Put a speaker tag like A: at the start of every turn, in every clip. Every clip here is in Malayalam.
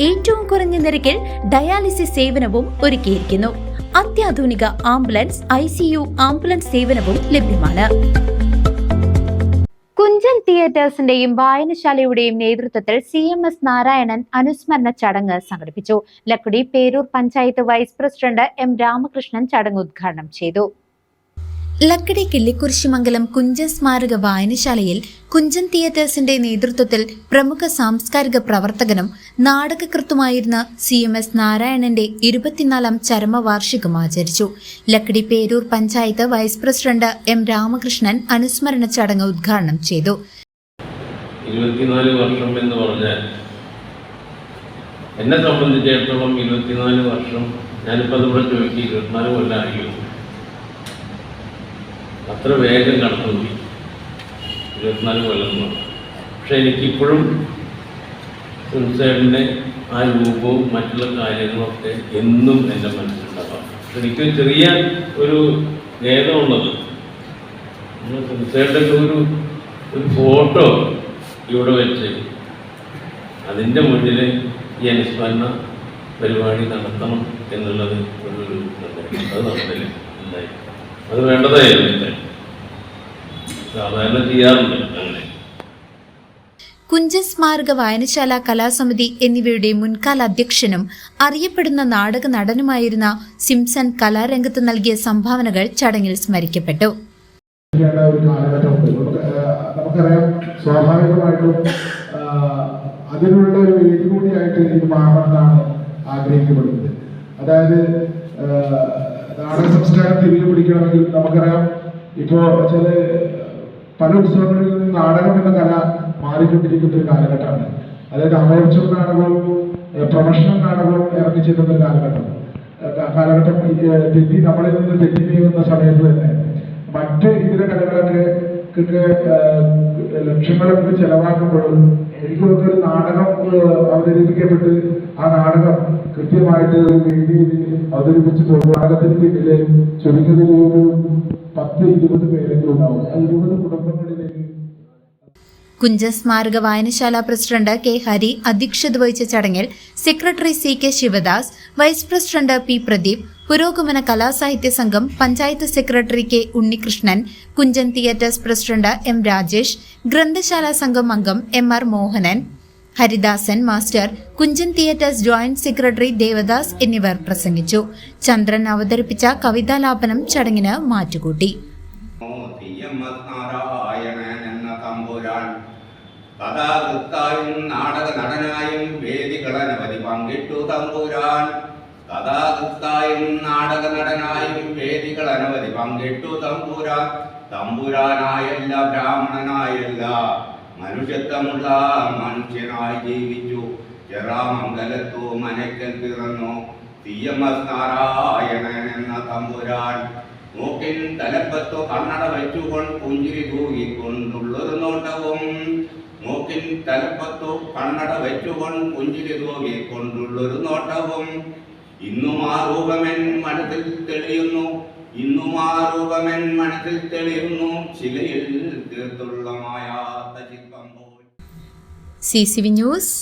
A: ഏറ്റവും കുറഞ്ഞ നിരക്കിൽ ഡയാലിസിസ് സേവനവും ഒരുക്കിയിരിക്കുന്നു. അത്യാധുനിക ambulance I C U ambulance സേവനവും ലഭ്യമാണ്. കുഞ്ചൻ തിയേറ്റേഴ്സിന്റെയും വായനശാലയുടെയും നേതൃത്വത്തിൽ സി എം എസ് നാരായണൻ അനുസ്മരണ ചടങ്ങ് സംഘടിപ്പിച്ചു. Lakkidi Perur panchayat vice president M Ramakrishnan ചടങ്ങ് ഉദ്ഘാടനം ചെയ്തു. ലക്കിടി കിള്ളിക്കുരിശിമംഗലം കുഞ്ചൻ സ്മാരക വായനശാലയിൽ കുഞ്ചൻ തിയേറ്റേഴ്സിന്റെ നേതൃത്വത്തിൽ പ്രമുഖ സാംസ്കാരിക പ്രവർത്തകനും നാടകകൃത്തുമായിരുന്ന സി എം എസ് നാരായണന്റെ ഇരുപത്തിനാലാം ചരമവാർഷികം ആചരിച്ചു. Lakkidi Perur panchayat vice president M Ramakrishnan അനുസ്മരണ ചടങ്ങ് ഉദ്ഘാടനം ചെയ്തു.
B: ഇരുപത്തിനാല് വർഷം എന്ന് എന്നെ സംബന്ധിച്ചിടത്തോളം ഇരുപത്തിനാല് വർഷം ഞാനിപ്പോൾ അതിവിടെ ചോദിക്കും ഇരുപത്തിനാല് കൊല്ലമായിരിക്കും അത്ര വേഗം കടന്നുപോയി ഇരുപത്തിനാല് കൊല്ലം പക്ഷേ എനിക്കിപ്പോഴും സുൻസേടിന്റെ ആ രൂപവും മറ്റുള്ള കാര്യങ്ങളൊക്കെ എന്നും എന്റെ മനസ്സിലുണ്ടാവാം. എനിക്ക് ചെറിയ ഒരു ഖേദമുള്ളത്. സുൻസേടിന്റെ ഒരു ഒരു ഫോട്ടോ ഇവിടെ വെച്ച് അതിന്റെ മുന്നിൽ ഈ അനുസ്മരണ പരിപാടി നടത്തണം എന്നുള്ളത് ഒരു അത് നടന്നില്ല. എന്തായി അത് വേണ്ടതായിരുന്നു എന്തായാലും. സാധാരണ ചെയ്യാറുണ്ട് അങ്ങനെ.
A: കുഞ്ചൻ സ്മാരക വായനശാല കലാസമിതി എന്നിവയുടെ മുൻകാല അധ്യക്ഷനും അറിയപ്പെടുന്ന നാടക നടനുമായിരുന്ന സിംസൺ കലാരംഗത്ത് നൽകിയ സംഭാവനകൾ ചടങ്ങിൽ സ്മരിക്കപ്പെട്ടു.
C: നമുക്കറിയാം സ്വാഭാവികമായിട്ടും അതിനുള്ള ഒരു വേദി കൂടിയായിട്ട് ഇത് മാറണമെന്നാണ് ആഗ്രഹിക്കപ്പെടുന്നത്. അതായത് നാടക സംസ്കാരം തിരികെ പിടിക്കണമെങ്കിൽ നമുക്കറിയാം. ഇപ്പോ ചില പല ഉത്സവങ്ങളിൽ നിന്ന് നാടകം എന്ന കല മാറിക്കൊണ്ടിരിക്കുന്ന ഒരു കാലഘട്ടമാണ്. അതായത് അമേച്ചർ നാടകവും പ്രൊഫഷണൽ നാടകവും ഇറങ്ങി ഒരു കാലഘട്ടം കാലഘട്ടം തെറ്റി നമ്മളിൽ നിന്ന് തെറ്റി നീങ്ങുന്ന സമയത്ത് തന്നെ മറ്റ് ഇതര കലകളൊക്കെ ലക്ഷ്യങ്ങളൊക്കെ ചെലവാക്കുമ്പോഴും എനിക്ക് ഒരു നാടകം അവതരിപ്പിക്കപ്പെട്ട് ആ നാടകം കൃത്യമായിട്ട് ഒരു വേദിയിൽ അവതരിപ്പിച്ച് പോകും. നാടകത്തിന് പിന്നിലെ ചുരുങ്ങിയതിൽ ഒരു പത്ത് ഇരുപത് പേരെങ്കിലും ഉണ്ടാവും. ആ ഇരുപത് കുടുംബങ്ങളിലേക്ക്
A: കുഞ്ചൻ സ്മാരക വായനശാല പ്രസിഡന്റ് കെ ഹരി അധ്യക്ഷത വഹിച്ച ചടങ്ങിൽ secretary C K Sivadas vice president P Pradeep Purogamana Kalasahithya Sangham panchayat secretary K Unnikrishnan Kunchan theatres president M Rajesh Granthashala Sangham അംഗം M R Mohanan Haridasan master Kunchan theatres joint secretary Devadas എന്നിവർ പ്രസംഗിച്ചു. ചന്ദ്രൻ അവതരിപ്പിച്ച കവിതാലാപനം ചടങ്ങിന് മാറ്റുകൂട്ടി.
D: നാടക നടനായും വേദികളനവധി പങ്കിട്ടു തമ്പുരാൻ. കഥാകൃത്തായും നാടക നടനായും വേദികൾ അനവധി. പങ്കിട്ടു തമ്പുരാൻ തമ്പുരാനായല്ല ബ്രാഹ്മണനായല്ല. മനുഷ്യത്വമുള്ള മനുഷ്യനായി ജീവിച്ചു. ചെറാമംഗലത്തു മനക്കൽ പിറന്നു. നാരായണൻ എന്ന തമ്പുരാൻ മൂക്കിൻ തലപ്പത്തു കണ്ണട വെച്ചുകൊണ്ട് പുഞ്ചിരി തൂകിക്കൊണ്ടുള്ളൊരു നോട്ടവും മൂക്കിൻ തലപ്പത്തു കണ്ണട വെച്ചുകൊണ്ട് പുഞ്ചിരി തൂകിക്കൊണ്ടുള്ളൊരു നോട്ടവും ഇന്നും ആ രൂപമെൻ മനത്തിൽ തെളിയുന്നു. ഇന്നും ആ രൂപമെൻ മനത്തിൽ തെളിയുന്നു. ശിലയിൽ തീർത്തുള്ള മായാത്ത ചിത്രം
A: C C V news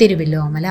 A: Thiruvilwamala.